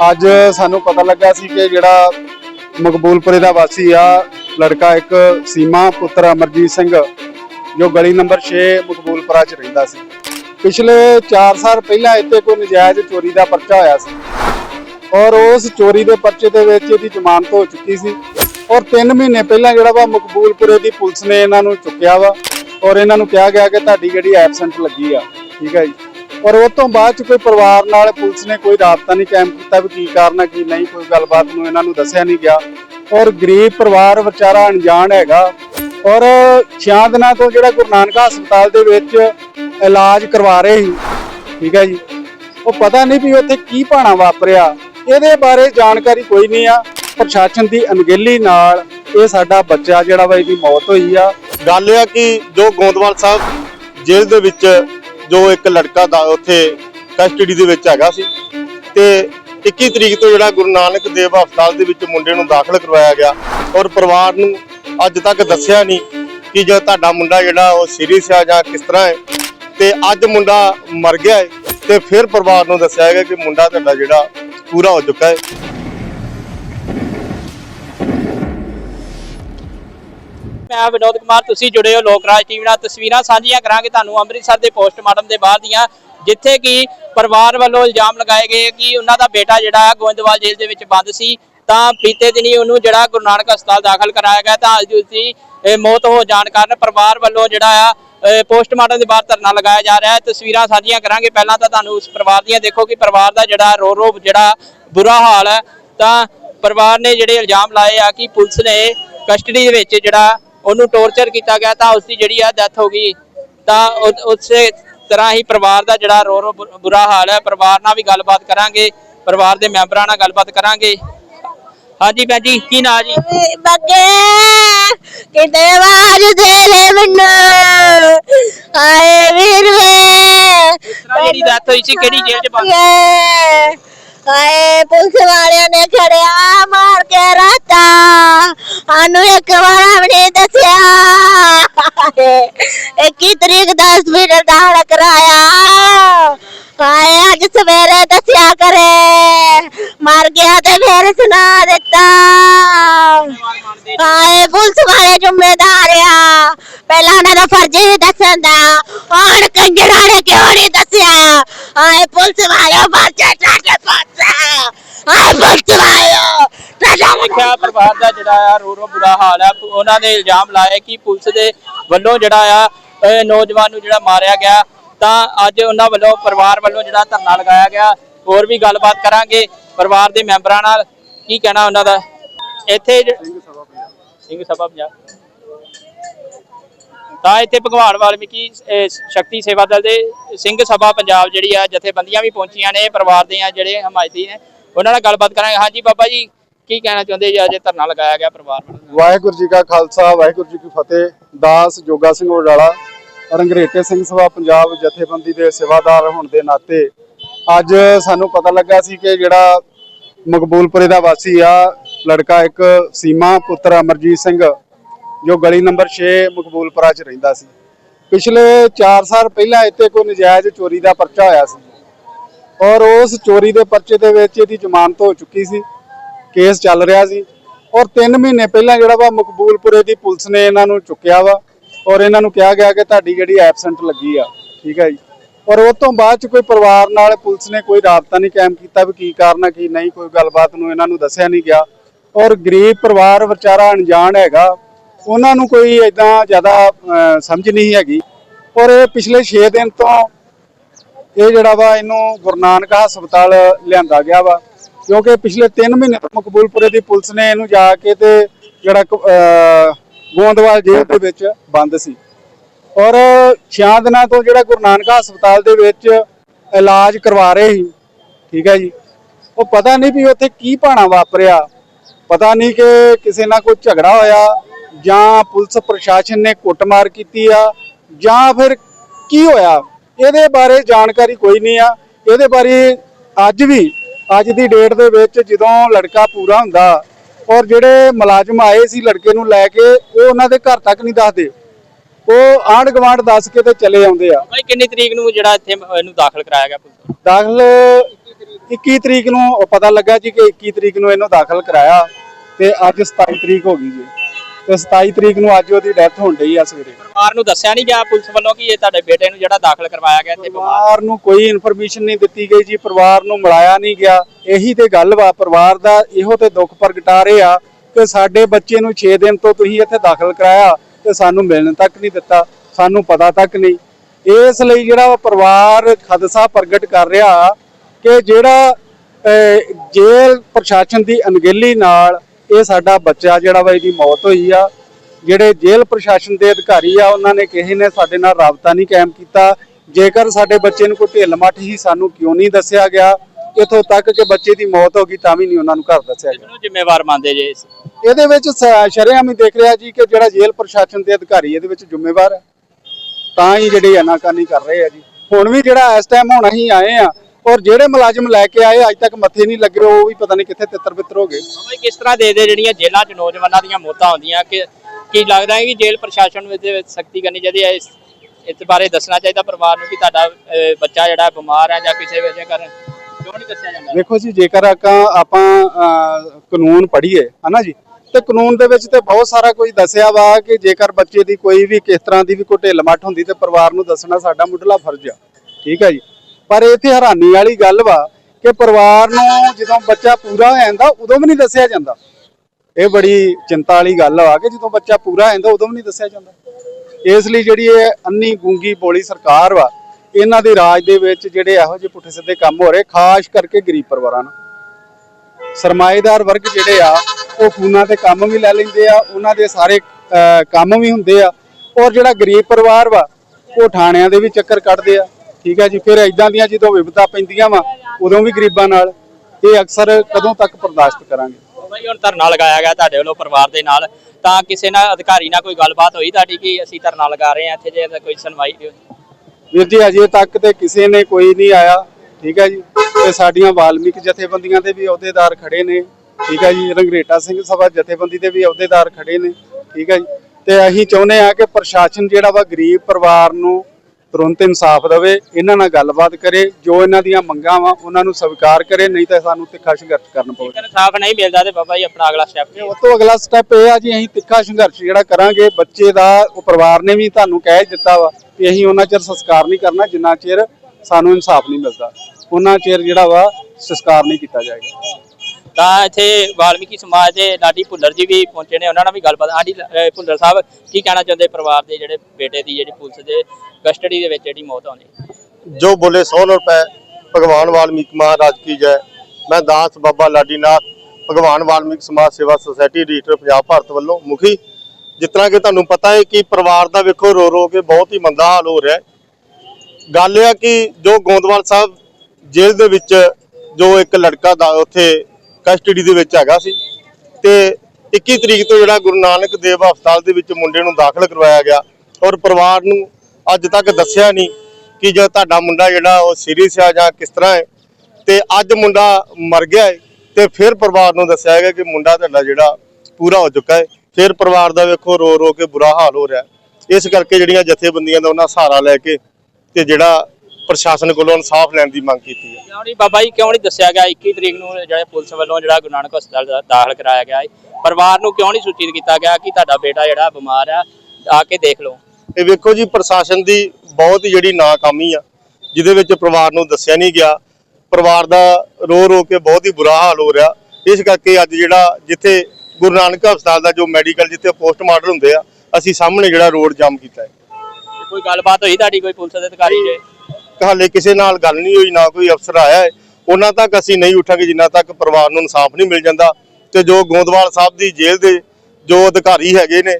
ਅੱਜ ਸਾਨੂੰ ਪਤਾ ਲੱਗਾ ਸੀ ਕਿ ਜਿਹੜਾ ਮਕਬੂਲਪੁਰੇ ਦਾ ਵਾਸੀ ਆ, ਲੜਕਾ ਇੱਕ ਸੀਮਾ ਪੁੱਤਰ ਅਮਰਜੀਤ ਸਿੰਘ, ਜੋ ਗਲੀ ਨੰਬਰ 6 ਮਕਬੂਲਪੁਰਾ 'ਚ ਰਹਿੰਦਾ ਸੀ। ਪਿਛਲੇ 4 ਸਾਲ ਪਹਿਲਾਂ ਇੱਥੇ ਕੋਈ ਨਜਾਇਜ਼ ਚੋਰੀ ਦਾ ਪਰਚਾ ਹੋਇਆ ਸੀ ਔਰ ਉਸ ਚੋਰੀ ਦੇ ਪਰਚੇ ਦੇ ਵਿੱਚ ਇਹਦੀ ਜ਼ਮਾਨਤ ਹੋ ਚੁੱਕੀ ਸੀ ਔਰ 3 ਮਹੀਨੇ ਪਹਿਲਾਂ ਜਿਹੜਾ ਵਾ ਮਕਬੂਲਪੁਰੇ ਦੀ ਪੁਲਿਸ ਨੇ ਇਹਨਾਂ ਨੂੰ ਚੁੱਕਿਆ ਵਾ ਔਰ ਇਹਨਾਂ ਨੂੰ ਕਿਹਾ ਗਿਆ ਕਿ ਤੁਹਾਡੀ ਜਿਹੜੀ ਐਬਸੈਂਟ ਲੱਗੀ ਆ, ਠੀਕ ਹੈ ਜੀ। ਔਰ ਉਸ ਤੋਂ ਬਾਅਦ ਚ ਕੋਈ ਪਰਿਵਾਰ ਨਾਲ ਪੁਲਿਸ ਨੇ ਕੋਈ ਰਾਬਤਾ ਨਹੀਂ ਕਾਇਮ ਕੀਤਾ ਵੀ ਕੀ ਕਾਰਨ ਹੈ ਕੀ ਨਹੀਂ, ਕੋਈ ਗੱਲਬਾਤ ਨੂੰ ਇਹਨਾਂ ਨੂੰ ਦੱਸਿਆ ਨਹੀਂ ਗਿਆ। ਔਰ ਗਰੀਬ ਪਰਿਵਾਰ ਵਿਚਾਰਾ ਅਣਜਾਣ ਹੈਗਾ। ਔਰ 6 ਦਿਨਾਂ ਤੋਂ ਜਿਹੜਾ ਗੁਰੂ ਨਾਨਕ ਹਸਪਤਾਲ ਦੇ ਵਿੱਚ ਇਲਾਜ ਕਰਵਾ ਰਹੇ ਸੀ, ਠੀਕ ਹੈ ਜੀ, ਉਹ ਪਤਾ ਨਹੀਂ ਵੀ ਉੱਥੇ ਕੀ ਭਾਣਾ ਵਾਪਰਿਆ। ਇਹਦੇ ਬਾਰੇ ਜਾਣਕਾਰੀ ਕੋਈ ਨਹੀਂ ਆ। ਪ੍ਰਸ਼ਾਸਨ ਦੀ ਅਣਗਹਿਲੀ ਨਾਲ ਇਹ ਸਾਡਾ ਬੱਚਾ ਜਿਹੜਾ ਵਾ, ਇਹਦੀ ਮੌਤ ਹੋਈ ਆ। ਗੱਲ ਇਹ ਆ ਕਿ ਜੋ ਗੋਂਦਵਾਲ ਸਾਹਿਬ ਜੇਲ੍ਹ ਦੇ ਵਿੱਚ ਜੋ ਇੱਕ ਲੜਕਾ ਦਾ ਉੱਥੇ ਕਸਟਡੀ ਦੇ ਵਿੱਚ ਹੈਗਾ ਸੀ ਤੇ 21 ਤਰੀਕ ਤੋਂ ਜਿਹੜਾ ਗੁਰੂ ਨਾਨਕ ਦੇਵ ਹਸਪਤਾਲ ਦੇ ਵਿੱਚ ਮੁੰਡੇ ਨੂੰ ਦਾਖਲ ਕਰਵਾਇਆ ਗਿਆ ਔਰ ਪਰਿਵਾਰ ਨੂੰ ਅੱਜ ਤੱਕ ਦੱਸਿਆ ਨਹੀਂ ਕਿ ਜੋ ਤੁਹਾਡਾ ਮੁੰਡਾ ਜਿਹੜਾ ਉਹ ਸੀਰੀਅਸ ਆ ਜਾਂ ਕਿਸ ਤਰ੍ਹਾਂ ਹੈ। ਤੇ ਅੱਜ ਮੁੰਡਾ ਮਰ ਗਿਆ ਹੈ ਤੇ ਫਿਰ ਪਰਿਵਾਰ ਨੂੰ ਦੱਸਿਆ ਗਿਆ ਕਿ ਮੁੰਡਾ ਤੁਹਾਡਾ ਜਿਹੜਾ ਪੂਰਾ ਹੋ ਚੁੱਕਾ ਹੈ। ਮੈਂ ਵਿਨੋਦ ਕੁਮਾਰ, ਤੁਸੀਂ ਜੁੜੇ ਹੋ ਲੋਕ ਰਾਜ ਟੀਵੀ ਨਾਲ। ਤਸਵੀਰਾਂ ਸਾਂਝੀਆਂ ਕਰਾਂਗੇ ਤੁਹਾਨੂੰ ਅੰਮ੍ਰਿਤਸਰ ਦੇ ਪੋਸਟਮਾਰਟਮ ਦੇ ਬਾਅਦ ਦੀਆਂ, ਜਿੱਥੇ ਕਿ ਪਰਿਵਾਰ ਵੱਲੋਂ ਇਲਜ਼ਾਮ ਲਗਾਏ ਗਏ ਕਿ ਉਹਨਾਂ ਦਾ ਬੇਟਾ ਜਿਹੜਾ ਹੈ ਗੋਇੰਦਵਾਲ ਜੇਲ੍ਹ ਦੇ ਵਿੱਚ ਬੰਦ ਸੀ। ਤਾਂ ਬੀਤੇ ਦਿਨੀ ਉਹਨੂੰ ਜਿਹੜਾ ਗੁਰੂ ਨਾਨਕ ਹਸਪਤਾਲ ਦਾਖਲ ਕਰਾਇਆ ਗਿਆ, ਤਾਂ ਅੱਜ ਉਸਦੀ ਮੌਤ ਹੋ ਜਾਣ ਕਾਰਨ ਪਰਿਵਾਰ ਵੱਲੋਂ ਜਿਹੜਾ ਆ ਪੋਸਟਮਾਰਟਮ ਦੇ ਬਾਅਦ ਧਰਨਾ ਲਗਾਇਆ ਜਾ ਰਿਹਾ ਹੈ। ਤਸਵੀਰਾਂ ਸਾਂਝੀਆਂ ਕਰਾਂਗੇ। ਪਹਿਲਾਂ ਤਾਂ ਤੁਹਾਨੂੰ ਉਸ ਪਰਿਵਾਰ ਦੀਆਂ ਦੇਖੋ ਕਿ ਪਰਿਵਾਰ ਦਾ ਜਿਹੜਾ ਰੋ ਰੋ ਜਿਹੜਾ ਬੁਰਾ ਹਾਲ ਹੈ, ਤਾਂ ਪਰਿਵਾਰ ਨੇ ਜਿਹੜੇ ਇਲਜ਼ਾਮ ਲਾਏ ਆ ਕਿ ਪੁਲਿਸ ਨੇ ਕਸਟਡੀ ਦੇ ਵਿੱਚ ਜਿਹੜਾ ਉਹਨੂੰ ਟੌਰਚਰ ਕੀਤਾ ਗਿਆ ਤਾਂ ਉਸ ਦੀ ਜਿਹੜੀ ਆ ਡੈਥ ਹੋ ਗਈ। ਤਾਂ ਉਸੇ ਤਰ੍ਹਾਂ ਹੀ ਪਰਿਵਾਰ ਦਾ ਜਿਹੜਾ ਰੋ ਰੋ ਬੁਰਾ ਹਾਲ ਹੈ। ਪਰਿਵਾਰ ਨਾਲ ਵੀ ਗੱਲਬਾਤ ਕਰਾਂਗੇ। ਪਰਿਵਾਰ ਦੇ ਮੈਂਬਰਾਂ ਨਾਲ ਗੱਲਬਾਤ ਕਰਾਂਗੇ। ਹਾਂਜੀ ਭੈਣ ਜੀ ਕੀ ਨਾਂ ਜੀ? ਬੱਗੇ ਕਿਤੇ ਆਵਾਜ਼ ਦੇ ਲੈ ਮੈਨੂੰ। ਆਏ ਵੀਰ ਵੇ ਤਰ੍ਹਾਂ ਜਿਹੜੀ ਡੈਥ ਹੋਈ ਸੀ ਕਿਹੜੀ ਜੇਲ੍ਹ 'ਚ ਬੰਦ ਆਏ ਪੁਲਿਸ ਵਾਲਿਆਂ ਨੇ ਖੜਿਆ ਮਾਰ ਕੇ ਰਾਤਾ। ਸਾਨੂੰ ਇੱਕ ਵਾਰ ਵੀ ਨਹੀਂ ਦੱਸਿਆ। 21 ਤਰੀਕ ਦਾ ਹਸਪੀਟਲ ਦਾਖਲ ਕਰਾਇਆ। ਆਏ ਅੱਜ ਸਵੇਰੇ ਦੱਸਿਆ ਕਰੇ। ਮਰ ਗਿਆ ਤੇ ਫੇਰ ਸੁਣਾ ਦਿੱਤਾ। ਆਏ ਪੁਲਿਸ ਵਾਲੇ ਜ਼ਿੰਮੇਦਾਰ ਆ। ਪਹਿਲਾਂ ਉਹਨਾਂ ਦਾ ਫਰਜ਼ ਹੀ ਦੱਸਣ ਦਾ। ਹੁਣ ਕੰਜਰਾਂ ਨੇ ਕਿਉਂ ਨਹੀਂ ਦੱਸਿਆ? ਆਏ ਪੁਲਿਸ ਵਾਲਿਓ, ਬਾਚਾ ਸਾਡੇ ਪਾਸ ਆਏ ਪੁਲਿਸ ਵਾਲਿਓ ਸਾਡਾ ਦੇਖਿਆ ਪਰਿਵਾਰ ਦਾ ਜਿਹੜਾ ਆ, ਰੋ ਰੋ ਬੁਰਾ ਹਾਲ ਹੈ ਉਹਨਾਂ ਨੇ ਇਲਜ਼ਾਮ ਲਾਇਆ ਕਿ ਪੁਲਿਸ ਦੇ ਵੱਲੋਂ ਜਿਹੜਾ ਆ, ਇਹ ਨੌਜਵਾਨ ਨੂੰ ਜਿਹੜਾ ਮਾਰਿਆ ਗਿਆ, ਤਾਂ ਅੱਜ ਉਹਨਾਂ ਵੱਲੋਂ ਪਰਿਵਾਰ ਵੱਲੋਂ ਜਿਹੜਾ ਧਰਨਾ ਲਗਾਇਆ ਗਿਆ। ਹੋਰ ਵੀ ਗੱਲਬਾਤ ਕਰਾਂਗੇ ਪਰਿਵਾਰ ਦੇ ਮੈਂਬਰਾਂ ਨਾਲ। ਕੀ ਕਹਿਣਾ ਉਹਨਾਂ ਦਾ? ਇੱਥੇ ਸਿੰਘ ਸਭਾ ਪੰਜਾਬ। ਤਾਂ ਇੱਥੇ ਭਗਵਾਨ ਵਾਲਮੀਕੀ ਸ਼ਕਤੀ ਸੇਵਾ ਦਲ ਦੇ ਸਿੰਘ ਸਭਾ ਪੰਜਾਬ ਜਿਹੜੀ ਆ, ਜਥੇਬੰਦੀਆਂ ਵੀ ਪਹੁੰਚੀਆਂ ਨੇ, ਪਰਿਵਾਰ ਦੇ ਆ ਜਿਹੜੇ ਹਮਾਇਤੀ ਨੇ, ਉਹਨਾਂ ਨਾਲ ਗੱਲਬਾਤ ਕਰਾਂਗੇ। ਹਾਂਜੀ ਬਾਬਾ ਜੀ, ਕੀ ਕਹਿਣਾ ਚਾਹੁੰਦੇ ਜੀ? ਅੱਜ ਧਰਨਾ ਲਗਾਇਆ ਗਿਆ ਪਰਿਵਾਰ ਵੱਲੋਂ। ਵਾਹਿਗੁਰੂ ਜੀ ਕਾ ਖਾਲਸਾ, ਵਾਹਿਗੁਰੂ ਜੀ ਕੀ ਫਤਿਹ। ਦਾਸ ਜੋਗਾ ਸਿੰਘ ਵਡਾਲਾ ਰੰਗਰੇਟੇ ਸਿੰਘ ਸਭਾ ਪੰਜਾਬ ਜਥੇਬੰਦੀ ਦੇ ਸੇਵਾਦਾਰ ਹੋਣ ਦੇ ਨਾਤੇ ਅੱਜ ਸਾਨੂੰ ਪਤਾ ਲੱਗਾ ਸੀ ਕਿ ਜਿਹੜਾ ਮਕਬੂਲਪੁਰੇ ਦਾ ਵਾਸੀ ਆ, ਲੜਕਾ ਇੱਕ ਸੀਮਾ ਪੁੱਤਰ ਅਮਰਜੀਤ ਸਿੰਘ ਜੋ ਗਲੀ ਨੰਬਰ 6 ਮਕਬੂਲਪੁਰਾ 'ਚ ਰਹਿੰਦਾ ਸੀ। ਪਿਛਲੇ 4 ਸਾਲ ਪਹਿਲਾਂ ਇੱਥੇ ਕੋਈ ਨਜਾਇਜ਼ ਚੋਰੀ ਦਾ ਪਰਚਾ ਹੋਇਆ ਸੀ। ਔਰ ਉਸ ਚੋਰੀ ਦੇ ਪਰਚੇ ਦੇ ਵਿੱਚ ਇਹਦੀ ਜ਼ਮਾਨਤ ਹੋ ਚੁੱਕੀ ਸੀ। ਕੇਸ ਚੱਲ ਰਿਹਾ ਸੀ। ਔਰ 3 ਮਹੀਨੇ ਪਹਿਲਾਂ ਜਿਹੜਾ ਵਾ ਮਕਬੂਲਪੁਰੇ ਦੀ ਪੁਲਿਸ ਨੇ ਇਹਨਾਂ ਨੂੰ ਚੁੱਕਿਆ ਵਾ। ਔਰ ਇਹਨਾਂ ਨੂੰ ਕਿਹਾ ਗਿਆ ਕਿ ਤੁਹਾਡੀ ਜਿਹੜੀ ਐਬਸੈਂਟ ਲੱਗੀ ਆ। ਠੀਕ ਹੈ ਜੀ। ਔਰ ਉਸ ਤੋਂ ਬਾਅਦ ਚ ਕੋਈ ਪਰਿਵਾਰ ਨਾਲ ਪੁਲਿਸ ਨੇ ਕੋਈ ਰਾਬਤਾ ਨਹੀਂ ਕਾਇਮ ਕੀਤਾ ਵੀ ਕੀ ਕਾਰਨ ਆ, ਕੀ ਨਹੀਂ, ਕੋਈ ਗੱਲਬਾਤ ਨੂੰ ਇਹਨਾਂ ਨੂੰ ਦੱਸਿਆ ਨਹੀਂ ਗਿਆ। ਔਰ ਗਰੀਬ ਪਰਿਵਾਰ ਵਿਚਾਰਾ ਅਣਜਾਣ ਹੈਗਾ। ਉਹਨਾਂ ਨੂੰ ਕੋਈ ਇਦਾਂ ਜ਼ਿਆਦਾ ਸਮਝ ਨਹੀਂ ਹੈਗੀ। ਔਰ ਇਹ ਪਿਛਲੇ 6 ਦਿਨ ਤੋਂ ਇਹ ਜਿਹੜਾ ਵਾ, ਇਹਨੂੰ ਗੁਰੂ ਨਾਨਕ ਹਸਪਤਾਲ ਲਿਆਂਦਾ ਗਿਆ ਵਾ। ਕਿਉਂਕਿ ਪਿਛਲੇ 3 ਮਹੀਨੇ ਤੋਂ ਮਕਬੂਲਪੁਰੇ ਦੀ ਪੁਲਿਸ ਨੇ ਇਹਨੂੰ ਜਾ ਕੇ ਤੇ ਜਿਹੜਾ ਕ- ਗੋਂਦਵਾਲ ਜੇਲ੍ਹ ਦੇ ਵਿੱਚ ਬੰਦ ਸੀ। ਔਰ 6 ਦਿਨਾਂ ਤੋਂ ਜਿਹੜਾ ਗੁਰੂ ਨਾਨਕ ਹਸਪਤਾਲ ਦੇ ਵਿੱਚ ਇਲਾਜ ਕਰਵਾ ਰਹੇ ਸੀ, ਠੀਕ ਹੈ ਜੀ। ਉਹ ਪਤਾ ਨਹੀਂ ਵੀ ਉੱਥੇ ਕੀ ਭਾਣਾ ਵਾਪਰਿਆ। ਪਤਾ ਨਹੀਂ ਕਿ ਕਿਸੇ ਨਾਲ ਕੋਈ ਝਗੜਾ ਹੋਇਆ ਜਾਂ ਪੁਲਿਸ ਪ੍ਰਸ਼ਾਸਨ ਨੇ ਕੁੱਟਮਾਰ ਕੀਤੀ ਆ ਜਾਂ ਫਿਰ ਕੀ ਹੋਇਆ? ਇਹਦੇ ਬਾਰੇ ਜਾਣਕਾਰੀ ਕੋਈ ਨਹੀਂ ਆ। ਇਹਦੇ ਬਾਰੇ ਅੱਜ ਵੀ ਅੱਜ ਦੀ ਡੇਟ ਦੇ ਵਿੱਚ ਜਦੋਂ ਲੜਕਾ ਪੂਰਾ ਹੁੰਦਾ ਔਰ ਜਿਹੜੇ ਮੁਲਾਜ਼ਮ ਆਏ ਸੀ ਲੜਕੇ ਨੂੰ ਲੈ ਕੇ ਉਹ ਉਹਨਾਂ ਦੇ ਘਰ ਤੱਕ ਨਹੀਂ ਦੱਸਦੇ। ਉਹ ਆਂਢ ਗੁਆਂਢ ਦੱਸ ਕੇ ਤੇ ਚਲੇ ਆਉਂਦੇ ਆ। ਭਾਈ ਕਿੰਨੀ ਤਰੀਕ ਨੂੰ ਜਿਹੜਾ ਇੱਥੇ ਇਹਨੂੰ ਦਾਖਲ ਕਰਾਇਆ ਗਿਆ ਪੁਲਿਸ? ਦਾਖਲ 21 ਤਰੀਕ ਨੂੰ ਪਤਾ ਲੱਗਾ ਜੀ ਕਿ 21 ਤਰੀਕ ਨੂੰ ਇਹਨੂੰ ਦਾਖਲ ਕਰਾਇਆ ਤੇ ਅੱਜ 27 ਤਰੀਕ ਹੋ ਗਈ ਜੀ। ਤੇ 27 ਤਰੀਕ ਨੂੰ ਅੱਜ ਉਹਦੀ ਡੈਥ ਹੋਣ ਡਈ ਆ ਸਵੇਰੇ। ਪਰਿਵਾਰ ਨੂੰ ਦੱਸਿਆ ਨਹੀਂ ਗਿਆ ਪੁਲਿਸ ਵੱਲੋਂ ਕਿ ਇਹ ਤੁਹਾਡੇ ਬੇਟੇ ਨੂੰ ਜਿਹੜਾ ਦਾਖਲ ਕਰਵਾਇਆ ਗਿਆ ਇੱਥੇ ਬਿਮਾਰ ਪਰਿਵਾਰ ਨੂੰ ਕੋਈ ਇਨਫੋਰਮੇਸ਼ਨ ਨਹੀਂ ਦਿੱਤੀ ਗਈ ਜੀ ਪਰਿਵਾਰ ਨੂੰ ਮਿਲਾਇਆ ਨਹੀਂ ਗਿਆ। ਇਹੀ ਤੇ ਗੱਲ ਵਾ ਪਰਿਵਾਰ ਦਾ ਇਹੋ ਤੇ ਦੁੱਖ ਪ੍ਰਗਟਾ ਰਹੇ ਆ ਕਿ ਸਾਡੇ ਬੱਚੇ ਨੂੰ 6 ਦਿਨ ਤੋਂ ਤੁਸੀਂ ਇੱਥੇ ਦਾਖਲ ਕਰਾਇਆ ਤੇ ਸਾਨੂੰ ਮਿਲਣ ਤੱਕ ਨਹੀਂ ਦਿੱਤਾ ਸਾਨੂੰ ਪਤਾ ਤੱਕ ਨਹੀਂ। ਇਸ ਲਈ ਜਿਹੜਾ ਪਰਿਵਾਰ ਖਦਸ਼ਾ ਪ੍ਰਗਟ ਕਰ ਰਿਹਾ ਕਿ ਜਿਹੜਾ ਅਹ, ਜੇਲ੍ਹ ਪ੍ਰਸ਼ਾਸਨ ਦੀ ਅਣਗਹਿਲੀ ਨਾਲ ਇਹ ਸਾਡਾ ਬੱਚਾ ਜਿਹੜਾ ਵਾ ਇਹਦੀ ਮੌਤ ਹੋਈ ਆ। ਜਿਹੜੇ ਜੇਲ੍ਹ ਪ੍ਰਸ਼ਾਸਨ ਦੇ ਅਧਿਕਾਰੀ ਆ ਉਹਨਾਂ ਨੇ ਕਿਸੇ ਨੇ ਸਾਡੇ ਨਾਲ ਰਾਬਤਾ ਨਹੀਂ ਕਾਇਮ ਕੀਤਾ। ਜੇਕਰ ਸਾਡੇ ਬੱਚੇ ਨੂੰ ਕੋਈ ਢਿੱਲ ਮੱਠ ਹੀ ਸਾਨੂੰ ਕਿਉਂ ਨਹੀਂ ਦੱਸਿਆ ਗਿਆ ਇਥੋਂ ਤੱਕ ਕਿ ਬੱਚੇ ਦੀ ਮੌਤ ਹੋ ਗਈ ਤਾਂ ਵੀ ਨਹੀਂ ਉਹਨਾਂ ਨੂੰ ਘਰ ਦੱਸਿਆ ਗਿਆ। ਜ਼ਿੰਮੇਵਾਰ ਮੰਨਦੇ ਜੇ ਇਹਦੇ ਵਿੱਚ ਸ਼ਰੇਆਮ ਹੀ ਦੇਖ ਰਿਹਾ ਜੀ ਕਿ ਜਿਹੜਾ ਜੇਲ੍ਹ ਪ੍ਰਸ਼ਾਸਨ ਦੇ ਅਧਿਕਾਰੀ ਇਹਦੇ ਵਿੱਚ ਜ਼ਿੰਮੇਵਾਰ ਹੈ ਤਾਂ ਹੀ ਜਿਹੜੀ ਅਨਾਕਾਨੀ ਕਰ ਰਹੇ ਆ ਜੀ। ਹੁਣ ਵੀ ਜਿਹੜਾ ਇਸ ਟਾਈਮ ਹੁਣ ਅਸੀਂ ਆਏ ਆ ਔਰ ਜਿਹੜੇ ਮੁਲਾਜ਼ਮ ਲੈ ਕੇ ਆਏ ਅੱਜ ਤੱਕ ਮੱਥੇ ਨਹੀਂ ਲੱਗੇ ਉਹ ਵੀ ਪਤਾ ਨਹੀਂ ਕਿੱਥੇ ਤਿੱਤਰ ਬਿੱਤਰ ਹੋ ਗਏ। ਬਾਬਾ ਜੀ ਕਿਸ ਤਰ੍ਹਾਂ ਦੇ ਦੇ ਜਿਹੜੀਆਂ ਜੇਲ੍ਹਾਂ 'ਚ ਨੌਜਵਾਨਾਂ ਦੀਆਂ ਮੌਤਾਂ ਹੁੰਦੀਆਂ? ਕਿ ਕੀ ਲੱਗਦਾ ਹੈ ਕਿ ਜੇਲ੍ਹ ਪ੍ਰਸ਼ਾਸਨ ਵਿੱਚ ਸਖਤੀ ਕਰਨੀ ਚਾਹੀਦੀ ਹੈ? ਇਸ ਇਸ ਬਾਰੇ ਦੱਸਣਾ ਚਾਹੀਦਾ ਪਰਿਵਾਰ ਨੂੰ ਕਿ ਤੁਹਾਡਾ ਅਹ, ਬੱਚਾ ਜਿਹੜਾ ਬਿਮਾਰ ਹੈ ਜਾਂ ਕਿਸੇ ਵਜ੍ਹਾ ਕਾਰਨ? ਕਿਉਂ ਨਹੀਂ ਦੱਸਿਆ ਜਾਂਦਾ? ਵੇਖੋ ਜੀ ਜੇਕਰ ਆਪਾਂ ਆਪਾਂ ਅਹ, ਕਾਨੂੰਨ ਪੜ੍ਹੀਏ ਹਨਾ ਜੀ? ਤੇ ਕਾਨੂੰਨ ਦੇ ਵਿੱਚ ਤੇ ਬਹੁਤ ਸਾਰਾ ਕੁਝ ਦੱਸਿਆ ਵਾ ਕਿ ਜੇਕਰ ਬੱਚੇ ਦੀ ਕੋਈ ਵੀ ਕਿਸ ਤਰ੍ਹਾਂ ਦੀ ਵੀ ਕੋਈ ਢਿੱਲ ਮੱਠ ਹੁੰਦੀ ਤੇ ਪਰਿਵਾਰ ਨੂੰ ਦੱਸਣਾ ਸਾਡਾ ਮੁੱਢਲਾ ਫਰਜ਼ ਆ। ਠੀਕ ਹੈ ਜੀ? ਪਰ ਇੱਥੇ ਹੈਰਾਨੀ ਵਾਲੀ ਗੱਲ ਵਾ ਕਿ ਪਰਿਵਾਰ ਨੂੰ ਜਦੋਂ ਬੱਚਾ ਪੂਰਾ ਹੋ ਜਾਂਦਾ, ਉਦੋਂ ਵੀ ਨਹੀਂ ਦੱਸਿਆ ਜਾਂਦਾ। ਇਹ ਬੜੀ ਚਿੰਤਾ ਵਾਲੀ ਗੱਲ ਆ ਕਿ ਜਦੋਂ ਬੱਚਾ ਪੂਰਾ ਹੋ ਜਾਂਦਾ, ਉਦੋਂ ਵੀ ਨਹੀਂ ਦੱਸਿਆ ਜਾਂਦਾ। ਇਸ ਲਈ ਜਿਹੜੀ ਇਹ ਅੰਨੀ ਗੂੰਗੀ ਬੋਲੀ ਸਰਕਾਰ ਵਾ, ਇਹਨਾਂ ਦੇ ਰਾਜ ਦੇ ਵਿੱਚ ਜਿਹੜੇ ਇਹੋ ਜਿਹੇ ਪੁੱਠੇ ਸਿੱਧੇ ਕੰਮ ਹੋ ਰਹੇ, ਖਾਸ ਕਰਕੇ ਗਰੀਬ ਪਰਿਵਾਰਾਂ ਨੂੰ। ਸਰਮਾਏਦਾਰ ਵਰਗ ਜਿਹੜੇ ਆ, ਉਹ ਫੋਨਾਂ ਤੇ ਕੰਮ ਵੀ ਲੈ ਲੈਂਦੇ ਆ, ਉਹਨਾਂ ਦੇ ਸਾਰੇ ਕੰਮ ਵੀ ਹੁੰਦੇ ਆ। ਔਰ ਜਿਹੜਾ ਗਰੀਬ ਪਰਿਵਾਰ ਵਾ, ਉਹ ਥਾਣਿਆਂ ਦੇ ਵੀ ਚੱਕਰ ਕੱਢਦੇ ਆ। ਠੀਕ ਹੈ ਜੀ ਫਿਰ ਇਦਾਂ ਦੀਆਂ ਜਦੋਂ ਵਿਪਤਾ ਪੈਂਦੀਆਂ ਵਾ ਉਦੋਂ ਵੀ ਗਰੀਬਾਂ ਨਾਲ ਇਹ ਅਕਸਰ ਕਦੋਂ ਤੱਕ ਬਰਦਾਸ਼ਤ ਕਰਾਂਗੇ? ਜੀ ਹੁਣ ਧਰਨਾ ਲਗਾਇਆ ਗਿਆ ਤੁਹਾਡੇ ਵੱਲੋਂ ਪਰਿਵਾਰ ਦੇ ਨਾਲ ਤਾਂ ਕਿਸੇ ਨਾਲ ਅਧਿਕਾਰੀ ਨਾਲ ਕੋਈ ਗੱਲਬਾਤ ਹੋਈ ਤੁਹਾਡੀ ਕਿ ਅਸੀਂ ਧਰਨਾ ਲਗਾ ਰਹੇ ਹਾਂ ਇੱਥੇ ਜੇ ਕੋਈ ਸੁਣਵਾਈ ਵੀਰ ਜੀ ਅਜੇ ਤੱਕ ਤੇ ਕਿਸੇ ਨੇ ਕੋਈ ਨਹੀਂ ਆਇਆ ਠੀਕ ਹੈ ਜੀ? ਤੇ ਸਾਡੀਆਂ ਵਾਲਮੀਕ ਜਥੇਬੰਦੀਆਂ ਦੇ ਵੀ ਅਹੁਦੇਦਾਰ ਖੜੇ ਨੇ ਠੀਕ ਹੈ ਜੀ? ਰੰਗਰੇਟਾ ਸਿੰਘ ਸਭਾ ਜਥੇਬੰਦੀ ਦੇ ਵੀ ਅਹੁਦੇਦਾਰ ਖੜੇ ਨੇ ਠੀਕ ਹੈ ਜੀ? ਤੇ ਅਸੀਂ ਚਾਹੁੰਦੇ ਆ ਕਿ ਪ੍ਰਸ਼ਾਸਨ ਜਿਹੜਾ ਵਾ ਗਰੀਬ ਪਰਿਵਾਰ ਨੂੰ ਤੁਰੰਤ ਇਨਸਾਫ ਦੇਵੇ ਇਹਨਾਂ ਨਾਲ ਗੱਲਬਾਤ ਕਰੇ ਜੋ ਇਹਨਾਂ ਦੀਆਂ ਮੰਗਾਂ ਵਾ ਉਹਨਾਂ ਨੂੰ ਸਵੀਕਾਰ ਕਰੇ ਨਹੀਂ ਤਾਂ ਸਾਨੂੰ ਤਿੱਖਾ ਸੰਘਰਸ਼ ਕਰਨਾ ਪਵੇ। ਜੇਕਰ ਇਨਸਾਫ ਨਹੀਂ ਮਿਲਦਾ ਤੇ ਬਾਬਾ ਜੀ ਆਪਣਾ ਅਗਲਾ ਸਟੈਪ ਉਸ ਤੋਂ ਅਗਲਾ ਸਟੈਪ ਇਹ ਆ ਜੀ ਅਸੀਂ ਤਿੱਖਾ ਸੰਘਰਸ਼ ਜਿਹੜਾ ਕਰਾਂਗੇ ਬੱਚੇ ਦਾ ਉਹ ਪਰਿਵਾਰ ਨੇ ਵੀ ਤੁਹਾਨੂੰ ਕਹਿ ਦਿੱਤਾ ਵਾ ਕਿ ਅਸੀਂ ਉਹਨਾਂ ਚਿਰ ਸੰਸਕਾਰ ਨਹੀਂ ਕਰਨਾ ਜਿੰਨਾ ਚਿਰ ਸਾਨੂੰ ਇਨਸਾਫ ਨਹੀਂ ਮਿਲਦਾ। ਉਹਨਾਂ ਚਿਰ ਜਿਹੜਾ ਵਾ ਸੰਸਕਾਰ ਨਹੀਂ ਕੀਤਾ ਜਾਏਗਾ। ਤਾਂ ਇੱਥੇ ਵਾਲਮੀਕੀ ਸਮਾਜ ਦੇ ਲਾਡੀ ਭੁੱਲਰ ਜੀ ਵੀ ਪਹੁੰਚੇ ਨੇ, ਉਹਨਾਂ ਨਾਲ ਵੀ ਗੱਲਬਾਤ। ਹਾਂਜੀ ਅਹ ਭੁੱਲਰ ਸਾਹਿਬ, ਕੀ ਕਹਿਣਾ ਚਾਹੁੰਦੇ ਪਰਿਵਾਰ ਦੇ ਜਿਹੜੇ ਬੇਟੇ ਦੀ, ਜਿਹੜੀ ਪੁਲਿਸ ਦੇ ਕਸਟਡੀ ਦੇ ਵਿੱਚ ਜਿਹੜੀ ਮੌਤ ਹੋਣੀ ਜੋ ਬੋਲੇ ਸੋ ਰੁਪਏ ਭਗਵਾਨ ਵਾਲਮੀਕ ਮਹਾਰਾਜ ਕੀ ਜੈ। ਮੈਂ ਦਾਸ ਬਾਬਾ ਲਾਡੀਨਾਥ ਭਗਵਾਨ ਵਾਲਮੀਕ ਸਮਾਜ ਸੇਵਾ ਸੁਸਾਇਟੀ ਡੀਟਰ ਪੰਜਾਬ ਭਾਰਤ ਵੱਲੋਂ ਮੁਖੀ। ਜਿਸ ਤਰ੍ਹਾਂ ਕਿ ਤੁਹਾਨੂੰ ਪਤਾ ਹੈ ਕਿ ਪਰਿਵਾਰ ਦਾ ਵੇਖੋ ਰੋ ਰੋ ਕੇ ਬਹੁਤ ਹੀ ਮੰਦਾ ਹਾਲ ਹੋ ਰਿਹਾ ਹੈ। ਗੱਲ ਇਹ ਆ ਕਿ ਜੋ ਗੋਂਦਵਾਲ ਸਾਹਿਬ ਜੇਲ੍ਹ ਦੇ ਵਿੱਚ ਜੋ ਇੱਕ ਲੜਕਾ ਦਾ ਉੱਥੇ ਕਸਟਡੀ ਦੇ ਵਿੱਚ ਹੈਗਾ ਸੀ। ਤੇ 21 ਤਰੀਕ ਤੋਂ ਜਿਹੜਾ ਗੁਰੂ ਨਾਨਕ ਦੇਵ ਹਸਪਤਾਲ ਦੇ ਵਿੱਚ ਮੁੰਡੇ ਨੂੰ ਦਾਖਲ ਕਰਵਾਇਆ ਗਿਆ। ਔਰ ਪਰਿਵਾਰ ਨੂੰ ਅੱਜ ਤੱਕ ਦੱਸਿਆ ਨਹੀਂ ਕਿ ਜੋ ਤੁਹਾਡਾ ਮੁੰਡਾ ਜਿਹੜਾ ਉਹ ਸੀਰੀਅਸ ਆ ਜਾਂ ਕਿਸ ਤਰ੍ਹਾਂ ਹੈ। ਤੇ ਅੱਜ ਮੁੰਡਾ ਮਰ ਗਿਆ ਹੈ ਤੇ ਫਿਰ ਪਰਿਵਾਰ ਨੂੰ ਦੱਸਿਆ ਗਿਆ ਕਿ ਮੁੰਡਾ ਤੁਹਾਡਾ ਜਿਹੜਾ ਪੂਰਾ ਹੋ ਚੁੱਕਾ ਹੈ। ਫਿਰ ਪਰਿਵਾਰ ਦਾ ਵੇਖੋ ਰੋ ਰੋ ਕੇ ਬੁਰਾ ਹਾਲ ਹੋ ਰਿਹਾ। ਇਸ ਕਰਕੇ ਜਿਹੜੀਆਂ ਜਥੇਬੰਦੀਆਂ ਦਾ ਉਹਨਾਂ ਸਹਾਰਾ ਲੈ ਕੇ ਤੇ ਜਿਹੜਾ ਪ੍ਰਸ਼ਾਸਨ ਕੋਲੋਂ ਇਨਸਾਫ ਲੈਣ ਦੀ ਮੰਗ ਕੀਤੀ ਹੈ। ਕਿਉਂ ਨਹੀਂ ਬਾਬਾ ਜੀ ਕਿਉਂ ਨਹੀਂ ਦੱਸਿਆ ਗਿਆ? 21 ਤਰੀਕ ਨੂੰ ਜਿਹੜੇ ਪੁਲਿਸ ਵੱਲੋਂ ਜਿਹੜਾ ਗੁਰੂ ਨਾਨਕ ਹਸਪਤਾਲ ਦਾ ਦਾਖਲ ਕਰਾਇਆ ਗਿਆ ਹੈ ਪਰਿਵਾਰ ਨੂੰ ਕਿਉਂ ਨਹੀਂ ਸੂਚਿਤ ਕੀਤਾ ਗਿਆ ਕਿ ਤੁਹਾਡਾ ਬੇਟਾ ਜਿਹੜਾ ਬਿਮਾਰ ਆ? ਆ ਕੇ ਦੇਖ ਲਓ। ਇਹ ਵੇਖੋ ਜੀ ਪ੍ਰਸ਼ਾਸਨ ਦੀ ਬਹੁਤ ਜਿਹੜੀ ਨਾਕਾਮੀ ਆ ਜਿਹਦੇ ਵਿੱਚ ਪਰਿਵਾਰ ਨੂੰ ਦੱਸਿਆ ਨਹੀਂ ਗਿਆ। ਪਰਿਵਾਰ ਦਾ ਰੋ ਰੋ ਕੇ ਬਹੁਤ ਹੀ ਬੁਰਾ ਹਾਲ ਹੋ ਰਿਹਾ। ਇਸ ਕਰਕੇ ਅੱਜ ਜਿਹੜਾ ਜਿੱਥੇ ਗੁਰੂ ਨਾਨਕ ਹਸਪਤਾਲ ਦਾ ਜੋ ਮੈਡੀਕਲ ਜਿੱਥੇ ਪੋਸਟਮਾਰਟਮ ਹੁੰਦੇ ਆ ਅਸੀਂ ਸਾਹਮਣੇ ਜਿਹੜਾ ਰੋਡ ਜਾਮ ਕੀਤਾ ਹੈ। ਕੋਈ ਗੱਲਬਾਤ ਹੋਈ ਤੁਹਾਡੀ ਕੋਈ ਪੁਲਿਸ ਦੇ ਅਧਿਕਾਰੀ ਜੇ? ਹਾਲੇ ਕਿਸੇ ਨਾਲ ਗੱਲ ਨਹੀਂ ਹੋਈ ਨਾ ਕੋਈ ਅਫਸਰ ਆਇਆ ਹੈ। ਉਹਨਾਂ ਤੱਕ ਅਸੀਂ ਨਹੀਂ ਉੱਠਾਂਗੇ ਜਿੰਨਾ ਤੱਕ ਪਰਿਵਾਰ ਨੂੰ ਇਨਸਾਫ ਨਹੀਂ ਮਿਲ ਜਾਂਦਾ। ਤੇ ਜੋ ਗੋਂਦਵਾਲ ਸਾਹਿਬ ਦੀ ਜੇਲ੍ਹ ਦੇ ਜੋ ਅਧਿਕਾਰੀ ਹੈਗੇ ਨੇ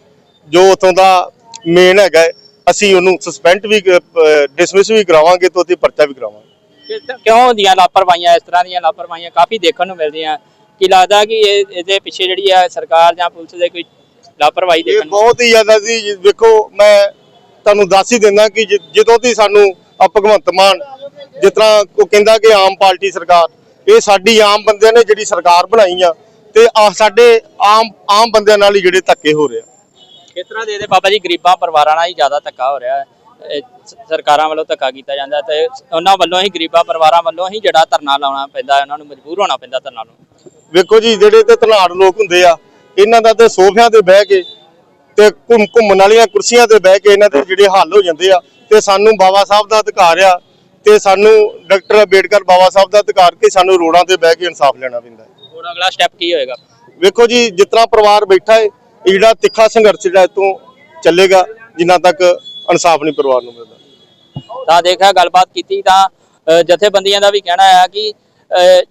ਜੋ ਉਥੋਂ ਦਾ ਮੇਨ ਹੈਗਾ ਹੈ, ਅਸੀਂ ਉਹਨੂੰ ਸਸਪੈਂਡ ਵੀ ਡਿਸਮਿਸ ਵੀ ਕਰਾਵਾਂਗੇ ਤੇ ਉਹਤੇ ਪਰਚਾ ਵੀ ਕਰਾਵਾਂਗੇ। ਕਿਉਂ ਹੁੰਦੀਆਂ ਲਾਪਰਵਾਹੀਆਂ ਇਸ ਤਰ੍ਹਾਂ ਦੀਆਂ ਲਾਪਰਵਾਹੀਆਂ ਕਾਫੀ ਦੇਖਣ ਨੂੰ ਮਿਲਦੀਆਂ? ਕੀ ਲੱਗਦਾ ਕਿ ਇਹ ਇਹਦੇ ਪਿੱਛੇ ਜਿਹੜੀ ਆ ਸਰਕਾਰ ਜਾਂ ਪੁਲਿਸ ਦੇ ਕੋਈ ਲਾਪਰਵਾਹੀ ਦੇਖਣ ਨੂੰ ਬਹੁਤ ਹੀ ਜ਼ਿਆਦਾ ਜੀ, ਵੇਖੋ ਮੈਂ ਤੁਹਾਨੂੰ ਦੱਸ ਹੀ ਦਿੰਦਾ ਕਿ ਜਦੋਂ ਦੀ ਸਾਨੂੰ ਆ ਭਗਵੰਤ ਮਾਨ ਜਿਸ ਤਰ੍ਹਾਂ ਉਹ ਕਹਿੰਦਾ ਕਿ ਆਮ ਪਾਰਟੀ ਸਰਕਾਰ ਇਹ ਸਾਡੀ ਆਮ ਬੰਦਿਆਂ ਨੇ ਜਿਹੜੀ ਸਰਕਾਰ ਬਣਾਈ ਆ ਤੇ ਆ ਸਾਡੇ ਆਮ ਆਮ ਬੰਦਿਆਂ ਨਾਲ ਹੀ ਜਿਹੜੇ ਧੱਕੇ ਹੋ ਰਹੇ ਆ। ਤਰ੍ਹਾਂ ਦੇ ਦੇ ਬਾਬਾ ਜੀ ਗਰੀਬਾਂ ਪਰਿਵਾਰਾਂ ਨਾਲ ਹੀ ਜ਼ਿਆਦਾ ਧੱਕਾ ਹੋ ਰਿਹਾ ਹੈ? ਸਰਕਾਰਾਂ ਵੱਲੋਂ ਧੱਕਾ ਕੀਤਾ ਜਾਂਦਾ ਤੇ ਉਹਨਾਂ ਵੱਲੋਂ ਹੀ ਗਰੀਬਾਂ ਪਰਿਵਾਰਾਂ ਵੱਲੋਂ ਹੀ ਜਿਹੜਾ ਧਰਨਾ ਲਾਉਣਾ ਪੈਂਦਾ ਉਹਨਾਂ ਨੂੰ ਮਜਬੂਰ ਹੋਣਾ ਪੈਂਦਾ ਧਰਨਾ ਲਾਉਣ। ਵੇਖੋ ਜੀ ਜਿਹੜੇ ਤੇ ਧਨਾੜ ਲੋਕ ਹੁੰਦੇ ਆ ਇਹਨਾਂ ਦਾ ਤੇ ਸੋਫਿਆਂ ਤੇ ਬਹਿ ਕੇ ਤੇ ਘੁੰਮ ਘੁੰਮਣ ਵਾਲੀਆਂ ਕੁਰਸੀਆਂ ਤੇ ਬਹਿ ਕੇ ਇਹਨਾਂ ਦੇ ਜਿਹੜੇ ਹੱਲ ਹੋ ਜਾਂਦੇ ਆ ਤੇ ਸਾਨੂੰ ਬਾਬਾ ਸਾਹਿਬ ਦਾ ਅਧਿਕਾਰ ਆ ਤੇ ਸਾਨੂੰ ਡਾਕਟਰ ਅੰਬੇਡਕਰ ਬਾਬਾ ਸਾਹਿਬ ਦਾ ਅਧਿਕਾਰ ਕਿ ਸਾਨੂੰ ਰੋਡਾਂ ਤੇ ਬਹਿ ਕੇ ਇਨਸਾਫ ਲੈਣਾ ਪੈਂਦਾ ਹੈ। ਹੁਣ ਅਗਲਾ ਸਟੈਪ ਕੀ ਹੋਏਗਾ? ਵੇਖੋ ਜੀ ਜਿਸ ਤਰ੍ਹਾਂ ਪਰਿਵਾਰ ਬੈਠਾ ਹੈ ਇਹ ਜਿਹੜਾ ਤਿੱਖਾ ਸੰਘਰਸ਼ ਜਿਹੜਾ ਇਤੋਂ ਚੱਲੇਗਾ ਜਿੰਨਾ ਤੱਕ ਇਨਸਾਫ ਨਹੀਂ ਪਰਿਵਾਰ ਨੂੰ ਮਿਲਦਾ। ਤਾਂ ਦੇਖਿਆ ਗੱਲਬਾਤ ਕੀਤੀ ਤਾਂ ਜਥੇਬੰਦੀਆਂ ਦਾ ਵੀ ਕਹਿਣਾ ਹੈ ਕਿ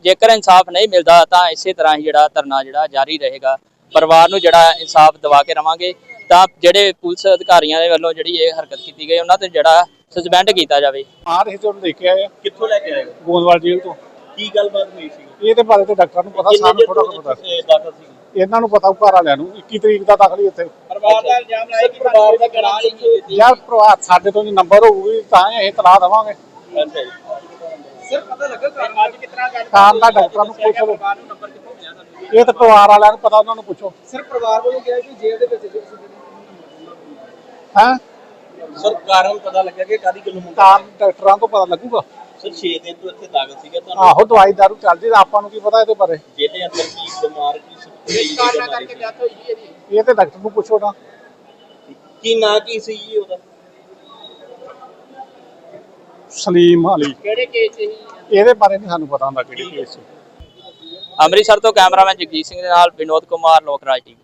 ਜੇਕਰ ਇਨਸਾਫ ਨਹੀਂ ਮਿਲਦਾ ਤਾਂ ਇਸੇ ਤਰ੍ਹਾਂ ਹੀ ਜਿਹੜਾ ਧਰਨਾ ਜਿਹੜਾ ਜਾਰੀ ਰਹੇਗਾ। ਪਰਿਵਾਰ ਨੂੰ ਜਿਹੜਾ ਇਨਸਾਫ ਦਿਵਾ ਕੇ ਰਵਾਂਗੇ। ਤਾਂ ਜਿਹੜੇ ਪੁਲਿਸ ਅਧਿਕਾਰੀਆਂ ਦੇ ਵੱਲੋਂ ਜਿਹੜੀ ਇਹ ਹਰਕਤ ਕੀਤੀ ਗਈ ਉਹਨਾਂ ਤੇ ਜਿਹੜਾ ਸਸਪੈਂਡ ਕੀਤਾ ਜਾਵੇ। ਆ ਰਹੇ ਜੋ ਦੇਖ ਕੇ ਆਏ ਆ, ਕਿੱਥੋਂ ਲੈ ਕੇ ਆਏ ਹੋ? ਗੋਂਦਵਾਲ ਜੇਲ੍ਹ ਤੋਂ। ਕੀ ਗੱਲਬਾਤ ਹੋਈ ਸੀ? ਇਹਦੇ ਬਾਰੇ ਤੇ ਡਾਕਟਰ ਨੂੰ ਪਤਾ ਸਾਨੂੰ ਥੋੜਾ ਪਤਾ। ਦਾਖਲ ਸੀ? ਇਹਨਾਂ ਨੂੰ ਪਤਾ ਘਰ ਵਾਲਿਆਂ ਨੂੰ। 21 ਤਰੀਕ ਦਾ ਦਾਖਲ ਹੀ ਇੱਥੇ ਪਰਿਵਾਰ ਦਾ ਇਲਜ਼ਾਮ ਲਾਇਆ ਕਿ ਪਰਿਵਾਰ ਦਾ ਕਰਾਰ ਹੀ ਨਹੀਂ ਦਿੱਤੀ ਯਾਰ ਭਰਾ ਸਾਡੇ ਤੋਂ ਜੇ ਨੰਬਰ ਹੋਊਗੀ ਤਾਂ ਹੀ ਅਸੀਂ ਤਲਾਹ ਦੇਵਾਂਗੇ। ਜੀ। ਸਰ ਪਤਾ ਲੱਗਾ ਅੱਜ ਕਿਤਨਾ ਗੱਲ ਕਾਰਨ ਦਾ ਡਾਕਟਰਾਂ ਨੂੰ ਪੁੱਛ। ਲਓ ਪਰਿਵਾਰ ਨੂੰ ਨੰਬਰ ਕਿੱਥੋਂ ਮਿਲਿਆ ਤੁਹਾਨੂੰ? ਇਹ ਤਾਂ ਪਰਿਵਾਰ ਵਾਲਿਆਂ ਨੂੰ ਪਤਾ ਉਹਨਾਂ ਨੂੰ ਪੁੱਛੋ। ਸਰ ਪਰਿਵਾਰ ਵੱਲੋਂ ਕਿਹਾ ਕਿ ਜੇਲ੍ਹ ਦੇ ਵਿੱਚ ਹੈਂ? ਸਰ ਕਾਰਨ ਪਤਾ ਲੱਗਾ ਕਿ ਕਾਦੀ ਗੱਲੋਂ ਮੁੰਡਾ ਕਾਰਨ ਡਾਕਟਰਾਂ ਤੋਂ ਪਤਾ ਲੱਗੂਗਾ। ਸਰ 6 ਦਿਨ ਤੋਂ ਇੱਥੇ ਦਾਖਲ ਸੀਗਾ ਤੁਹਾਨੂੰ ਆਹੋ ਦਵਾਈ ਦਾਰੂ ਚੱਲਦੀ ਤਾਂ ਆਪਾਂ ਨੂੰ ਕੀ ਪਤਾ ਇਹਦੇ ਬਾਰੇ? ਜਿਹਦੇ ਅੰਦਰ ਕੀ ਬਿਮਾਰ ਕੀ ਸਪਰੇਈ ਦੀ ਬਿਮਾਰੀ ਸੀ ਇਹ ਤੇ ਡਾਕਟਰ ਨੂੰ ਪੁੱਛੋ ਨਾ। ਕੀ ਨਾਂ ਕੀ ਸੀ ਜੀ ਉਹਦਾ? ਸਲੀਮ ਅਲੀ। ਕਿਹੜੇ ਕੇਸ ਸੀ? ਇਹਦੇ ਬਾਰੇ ਨਹੀਂ ਸਾਨੂੰ ਪਤਾ ਹੁੰਦਾ ਕਿਹੜੀ ਕੇਸ 'ਚ। ਅੰਮ੍ਰਿਤਸਰ ਤੋਂ ਕੈਮਰਾਮੈਨ ਜਗਜੀਤ ਸਿੰਘ ਦੇ ਨਾਲ ਵਿਨੋਦ ਕੁਮਾਰ ਲੋਕ ਰਾਜ ਟੀਵੀ।